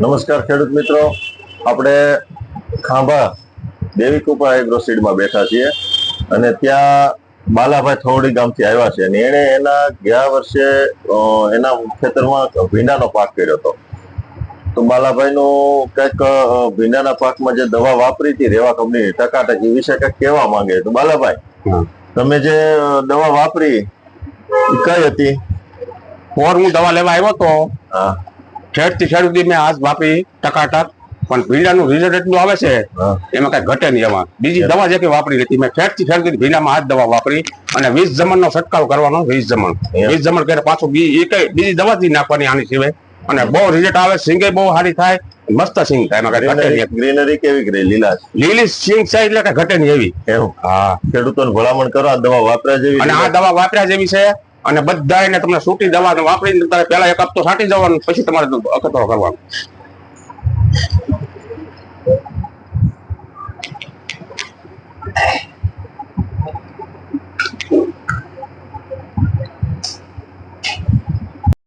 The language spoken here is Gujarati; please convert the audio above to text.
નમસ્કાર ખેડૂત મિત્રો. આપણે ખાંભા દેવી કૃપા એગ્રો સીડમાં બેઠા છીએ અને ત્યાં બાલાભાઈ થોડી ગામથી આવ્યા છે અને એણે એના ગયા વર્ષે એના ખેતરમાં ભીંડાનો પાક કર્યો હતો. તો બાલાભાઈનું કંઈક ભીંડાના પાકમાં જે દવા વાપરી હતી રેવા કંપની ટકાટક એ વિશે કંઈક કહેવા માંગે. તો બાલાભાઈ તમે જે દવા વાપરી કઈ હતી? ફોર હું દવા લેવા આવ્યો હતો હા. ખેડથી સુધી મેં હાથ વાપરી ટકાટક પણ ભીંડાનું રિઝલ્ટ એટલું આવે છે એમાં કઈ ઘટે નહીં એમાં. બીજી દવા જે કઈ વાપરી નથી મેં ફેટથી ખેડ સુધી ભીંડામાં હાથ દવા વાપરી અને વીસ જમણ નો છંટકાવ કરવાનો વીસ જમણ. વીસ જમણ કરે પાછું બી એ બીજી દવા જ નાખવાની આની સિવાય. અને બહુ રિઝલ્ટ આવે સિંગે બહુ સારી થાય મસ્ત સિંગ થાય એમાં કઈ ગ્રીનરી કેવી ગ્રે? લીલા લીલી સિંગ છે એટલે કઈ ઘટે નહીં એવી. એવું. હા. ખેડૂતોને ભલામણ કરો આ દવા વાપર્યા જેવી અને આ દવા વાપર્યા જેવી છે. અને બધા એને તમને સૂટી દવા વાપરીને તમારે પેલા એક હપ્તો છાંટી દેવાનો, પછી તમારે અખતરો કરવાનો.